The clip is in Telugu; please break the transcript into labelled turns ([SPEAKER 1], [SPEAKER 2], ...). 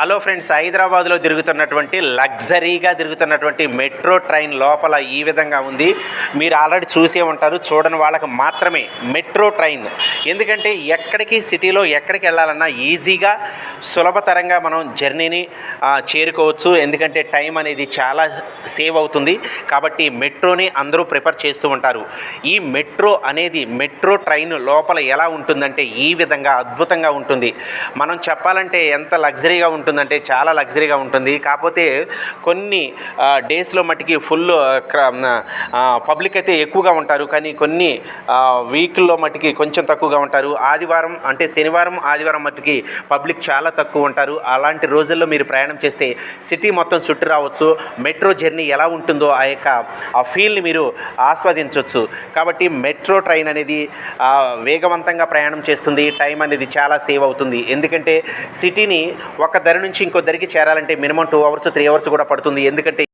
[SPEAKER 1] హలో ఫ్రెండ్స్ హైదరాబాద్లో తిరుగుతున్నటువంటి లగ్జరీగా తిరుగుతున్నటువంటి మెట్రో ట్రైన్ లోపల ఈ విధంగా ఉంది. మీరు ఆల్రెడీ చూసే ఉంటారు చూడని వాళ్ళకు మాత్రమే మెట్రో ట్రైన్. ఎందుకంటే ఎక్కడికి సిటీలో ఎక్కడికి వెళ్ళాలన్నా ఈజీగా సులభతరంగా మనం జర్నీని చేరుకోవచ్చు. ఎందుకంటే టైం అనేది చాలా సేవ్ అవుతుంది. కాబట్టి మెట్రోని అందరూ ప్రిఫర్ చేస్తూ ఉంటారు. ఈ మెట్రో అనేది మెట్రో ట్రైన్ లోపల ఎలా ఉంటుందంటే ఈ విధంగా అద్భుతంగా ఉంటుంది. మనం చెప్పాలంటే ఎంత లగ్జరీగా ఉంటుంది ఉంటుందంటే చాలా లగ్జరీగా ఉంటుంది. కాకపోతే కొన్ని డేస్లో మట్టుకి ఫుల్ పబ్లిక్ అయితే ఎక్కువగా ఉంటారు. కానీ కొన్ని వీక్లో మట్టుకి కొంచెం తక్కువగా ఉంటారు. ఆదివారం అంటే శనివారం ఆదివారం మట్టుకి పబ్లిక్ చాలా తక్కువ ఉంటారు. అలాంటి రోజుల్లో మీరు ప్రయాణం చేస్తే సిటీ మొత్తం చుట్టూ రావచ్చు. మెట్రో జర్నీ ఎలా ఉంటుందో ఆ యొక్క ఆ ఫీల్ని మీరు ఆస్వాదించవచ్చు కాబట్టి మెట్రో ట్రైన్ అనేది వేగవంతంగా ప్రయాణం చేస్తుంది. టైం అనేది చాలా సేవ్ అవుతుంది. ఎందుకంటే సిటీని ఒక ధర నుంచి ఇంకో దరికి చేరాలంటే minimum two hours three hours కూడా పడుతుంది. ఎందుకంటే